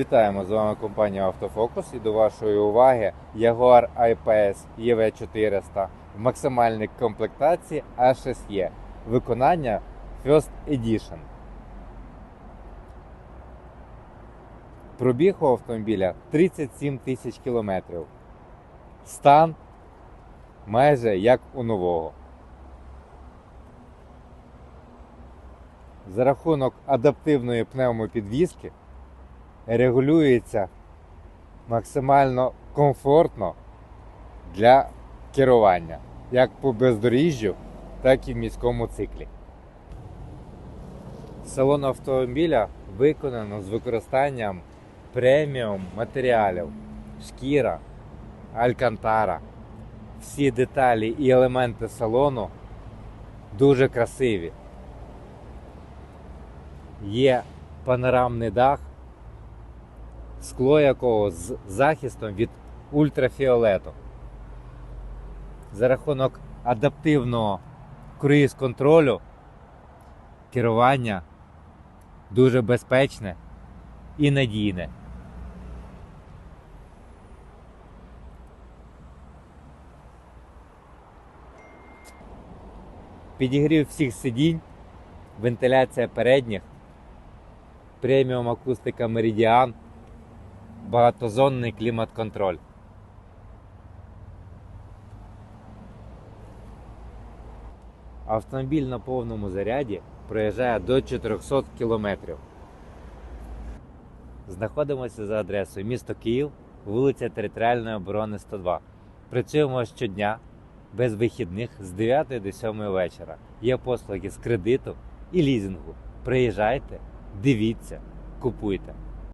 Вітаємо з вами компанія Автофокус і до вашої уваги Jaguar I-Pace EV400 в максимальній комплектації A6E. Виконання First Edition. Пробіг у автомобіля 37 тисяч кілометрів. Стан майже як у нового. За рахунок адаптивної пневмопідвізки регулюється максимально комфортно для керування як по бездоріжжю, так і в міському циклі. Салон автомобіля виконано з використанням преміум матеріалів, шкіра, алькантара. Всі деталі і елементи салону дуже красиві. Є панорамний дах, скло якого з захистом від ультрафіолету. За рахунок адаптивного круїз-контролю керування дуже безпечне і надійне. Підігрів всіх сидінь, вентиляція передніх, преміум акустика Meridian, багатозонний клімат-контроль. Автомобіль на повному заряді проїжджає до 400 км. Знаходимося за адресою місто Київ, вулиця Територіальної оборони 102. Працюємо щодня без вихідних з 9 до 7 вечора. Є послуги з кредиту і лізингу. Приїжджайте, дивіться, купуйте.